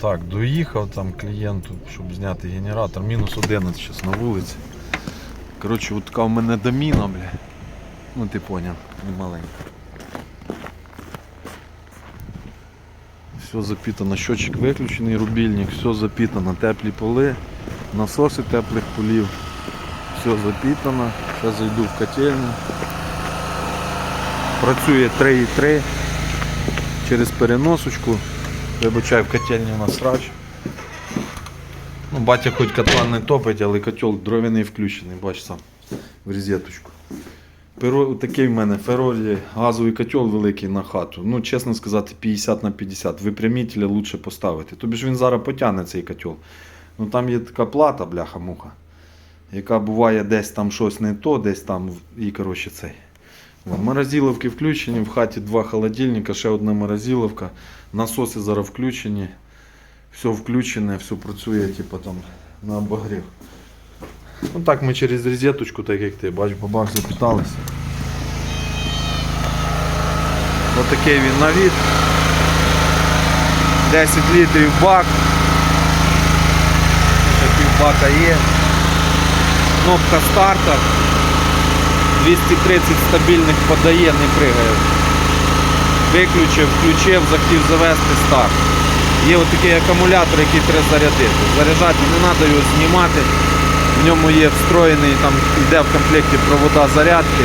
Так, доїхав там клієнту, щоб зняти генератор. Мінус 11 зараз на вулиці. Коротше, от така в мене доміна, бля. Ну ти поняв, не маленька. Все запитано, щотчик виключений, рубільник, все запитано, теплі поли, насоси теплих полів. Все запитано. Зараз зайду в котельню. Працює 3,3 через переносочку. Вибачаю, в котельні у нас срач. Ну, батя хоч котлан не топить, але котел дров'яний включений, бач сам, в розеточку. Перо, такий в мене феролі, газовий котел великий на хату. Ну, чесно сказати, 50 на 50. Випрямителя лучше поставити. Тобі ж він зараз потягне цей котел. Ну там є така плата, бляха-муха, яка буває десь там щось не то, десь там і коротше цей. Морозиловки включені, в хаті два холодильника, ще одна морозиловка, насоси зараз включені, все включене, все працює типу, там, на обогрів. Ну так ми через розеточку, так як ти, бач, бабах запиталися. Отакий він на від. 10 літрів бак. Ще півбака є. Кнопка старта. 230 стабільних подає, не пригає. Виключив, включив, захотів завести старт. Є отакий акумулятор, який треба зарядити. Заряджати не треба його знімати. В ньому є встроєний, там йде в комплекті провода зарядки.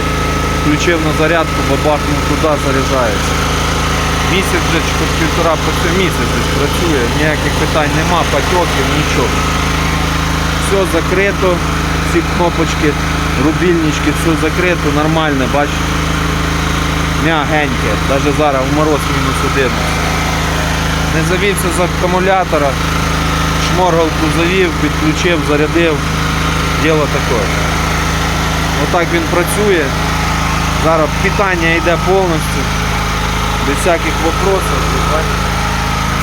Включив на зарядку, бабахнув туди, заряджається. Місяць вже півтора місяць десь працює, ніяких питань нема, патьоків, нічого. Все закрито, всі кнопочки, рубільнички, все закрито, нормально, бач. Мягеньке, навіть зараз в мороз мінус один. Не завівся з акумулятора, шморгалку завів, підключив, зарядив. Діло таке. Отак він працює. Зараз питання йде повністю. Без всяких вопросів.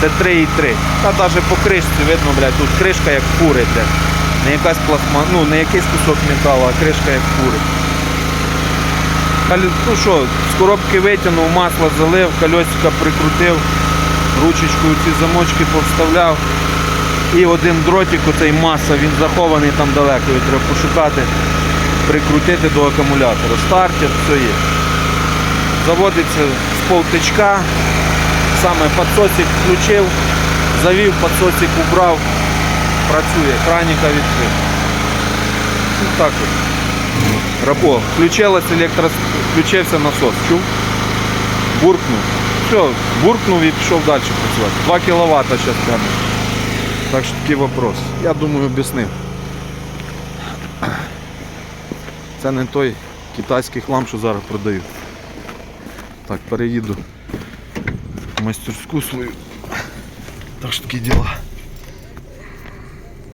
Це 3,3. Та навіть по кришці видно, блядь, тут кришка як фури, блядь. Не якась пластма, ну не якийсь кусок металу, а кришка як. Калі- Ну що, з коробки витягнув, масло залив, кольосика прикрутив, ручечкою ці замочки повставляв. І один дротик, оцей маса, він захований там далеко, його треба пошукати, прикрутити до акумулятора. Стартер, все є. Заводиться з полтичка, саме підсосик включив, завів, підсосик убрав, працює, краніка відкрив. Ну так от. Рабо, включилась електро... включився насос, чув? Буркнув. Все, буркнув і пішов далі працювати. 2 кВт зараз прямо. Так що такий вопрос. Я думаю, об'яснив. Це не той китайський хлам, що зараз продають. Так, переїду в майстерську свою. Так що такі діла.